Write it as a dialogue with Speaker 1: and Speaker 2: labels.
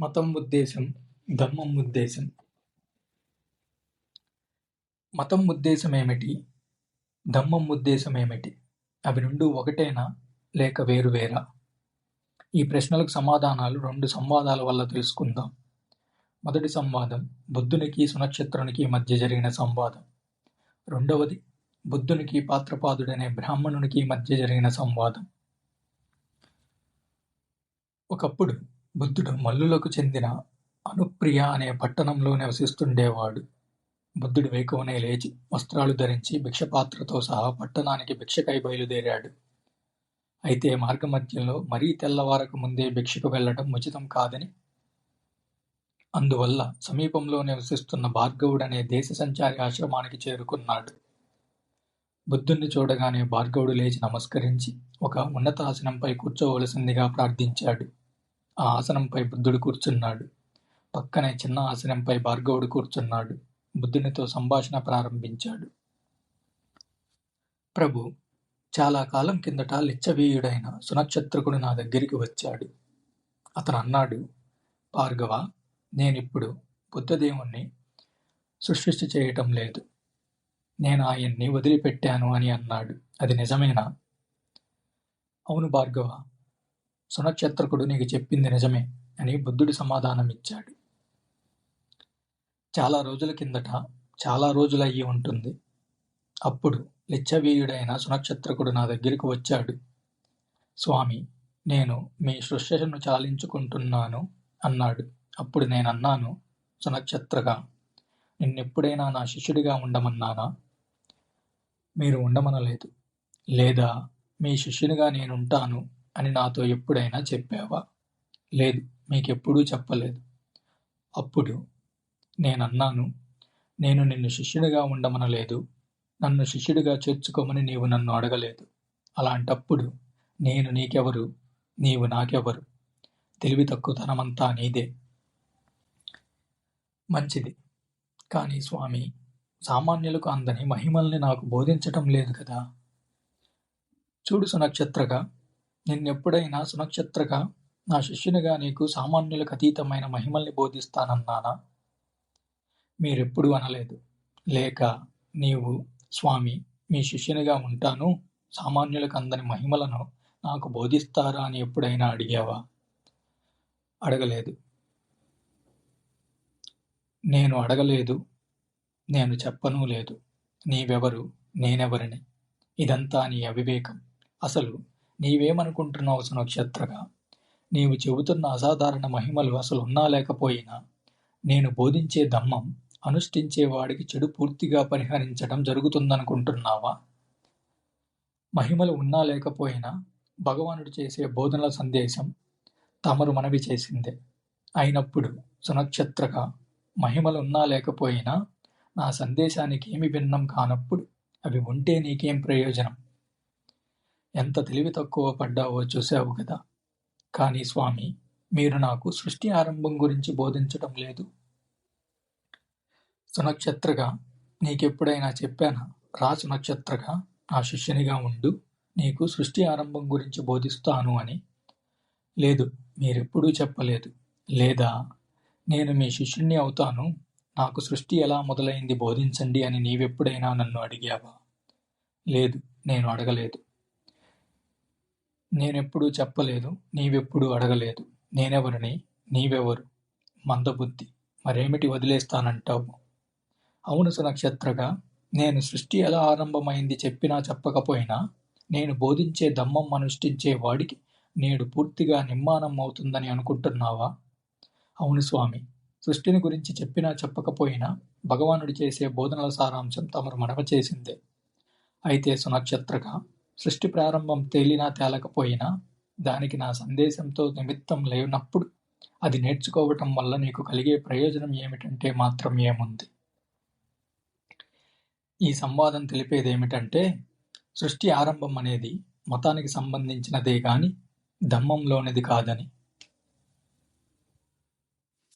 Speaker 1: మతం ఉద్దేశం ధమ్మం ఉద్దేశం. మతం ఉద్దేశమేమిటి ధమ్మం ఉద్దేశమేమిటి అవి రెండు ఒకటేనా? లేక వేరువేరా ఈ ప్రశ్నలకు సమాధానాలు రెండు సంవాదాల వల్ల తెలుసుకుందాం. మొదటి సంవాదం బుద్ధునికి సునక్షత్రునికి మధ్య జరిగిన సంవాదం. రెండవది బుద్ధునికి పాత్రపాదుడనే బ్రాహ్మణునికి మధ్య జరిగిన సంవాదం. ఒకప్పుడు బుద్ధుడు మల్లులకు చెందిన అనుప్రియ అనే పట్టణంలో నివసిస్తుండేవాడు. బుద్ధుడు వేకువనే లేచి వస్త్రాలు ధరించి భిక్షపాత్రతో సహా పట్టణానికి భిక్షకై బయలుదేరాడు. అయితే మార్గమధ్యంలో మరీ తెల్లవారకు ముందే భిక్షకు వెళ్ళడం ఉచితం కాదని అందువల్ల సమీపంలో నివసిస్తున్న భార్గవుడనే దేశ సంచారి ఆశ్రమానికి చేరుకున్నాడు. బుద్ధుణ్ణి చూడగానే భార్గవుడు లేచి నమస్కరించి ఒక ఉన్నతాసనంపై కూర్చోవలసిందిగా ప్రార్థించాడు. ఆ ఆసనంపై బుద్ధుడు కూర్చున్నాడు. పక్కనే చిన్న ఆసనంపై భార్గవుడు కూర్చున్నాడు. బుద్ధునితో సంభాషణ ప్రారంభించాడు. ప్రభు చాలా కాలం కిందట లిచ్చవీయుడైన సునక్షత్రకుడు నా దగ్గరికి వచ్చాడు. అతను అన్నాడు భార్గవ నేనిప్పుడు బుద్ధదేవుణ్ణి సృష్టి చేయటం లేదు. నేను ఆయన్ని వదిలిపెట్టాను అని అన్నాడు. అది నిజమేనా? అవును భార్గవ సునక్షత్రకుడు నీకు చెప్పింది నిజమే అని బుద్ధుడు సమాధానమిచ్చాడు. చాలా రోజుల కిందట చాలా రోజులయ్యి ఉంటుంది. అప్పుడు లిచ్చవీయుడైన సునక్షత్రకుడు నా దగ్గరికి వచ్చాడు. స్వామి నేను మీ సృష్టిను చాలించుకుంటున్నాను అన్నాడు. అప్పుడు నేనన్నాను సునక్షత్రగా నిన్నెప్పుడైనా నా శిష్యుడిగా ఉండమన్నానా? మీరు ఉండమనలేదు. లేదా మీ శిష్యునిగా నేనుంటాను. అని నాతో ఎప్పుడైనా చెప్పావా? లేదు మీకెప్పుడూ చెప్పలేదు. అప్పుడు నేనన్నాను నేను నిన్ను శిష్యుడిగా ఉండమనలేదు నన్ను శిష్యుడిగా చేర్చుకోమని నీవు నన్ను అడగలేదు. అలాంటప్పుడు నేను నీకెవరు? నీవు నాకెవరు? తెలివి తక్కువతనమంతా నీదే. మంచిది. కానీ స్వామి సామాన్యులకు అందని మహిమల్ని నాకు బోధించటం లేదు కదా. చూడు సునక్షత్రగా నిన్నెప్పుడైనా సునక్షత్రగా నా శిష్యునిగా నీకు సామాన్యులకు అతీతమైన మహిమల్ని బోధిస్తానన్నానా? మీరెప్పుడూ అనలేదు. లేక నీవు స్వామి మీ శిష్యునిగా ఉంటాను సామాన్యులకు అందని మహిమలను నాకు బోధిస్తారా అని ఎప్పుడైనా అడిగావా? అడగలేదు. నేను అడగలేదు నేను చెప్పనూ లేదు. నీవెవరు? నేనెవరిని? ఇదంతా నీ అవివేకం. అసలు నీవేమనుకుంటున్నావు సునక్షత్రగా? నీవు చెబుతున్న అసాధారణ మహిమలు అసలు ఉన్నా లేకపోయినా నేను బోధించే దమ్మం అనుష్ఠించేవాడికి చెడు పూర్తిగా పరిహరించడం జరుగుతుందనుకుంటున్నావా? మహిమలు ఉన్నా లేకపోయినా భగవానుడు చేసే బోధనల సందేశం తమరు మనవి చేసిందే. అయినప్పుడు సునక్షత్రగా మహిమలు ఉన్నా లేకపోయినా నా సందేశానికి ఏమి భిన్నం కానప్పుడు అవి ఉంటే నీకేం ప్రయోజనం? ఎంత తెలివి తక్కువ పడ్డావో చూశావు కదా. కానీ స్వామి మీరు నాకు సృష్టి ఆరంభం గురించి బోధించటం లేదు. సునక్షత్రగా నీకెప్పుడైనా చెప్పానా? రా సునక్షత్రగా నా శిష్యునిగా ఉండు నీకు సృష్టి ఆరంభం గురించి బోధిస్తాను అని. లేదు మీరెప్పుడూ చెప్పలేదు. లేదా నేను మీ శిష్యుణ్ణి అవుతాను నాకు సృష్టి ఎలా మొదలైంది బోధించండి అని నీవెప్పుడైనా నన్ను అడిగావా? లేదు నేను అడగలేదు. నేనెప్పుడూ చెప్పలేదు నీవెప్పుడూ అడగలేదు. నేనెవరిని? నీవెవరు? మందబుద్ధి. మరేమిటి వదిలేస్తానంటావు? అవును సునక్షత్రగా నేను సృష్టి ఎలా ఆరంభమైంది చెప్పినా చెప్పకపోయినా నేను బోధించే దమ్మం అనుష్ఠించే వాడికి నేడు పూర్తిగా నిర్మాణం అవుతుందని అనుకుంటున్నావా? అవును స్వామి. సృష్టిని గురించి చెప్పినా చెప్పకపోయినా భగవానుడు చేసే బోధనల సారాంశం తమరు మనవ చేసిందే. అయితే సునక్షత్రగా సృష్టి ప్రారంభం తేలినా తేలకపోయినా దానికి నా సందేశంతో నిమిత్తం లేనప్పుడు అది నేర్చుకోవటం వల్ల నీకు కలిగే ప్రయోజనం ఏమిటంటే మాత్రం ఏముంది? ఈ సంవాదం తెలిపేదేమిటంటే సృష్టి ఆరంభం అనేది మతానికి సంబంధించినదే కానీ ధమ్మంలోనిది కాదని.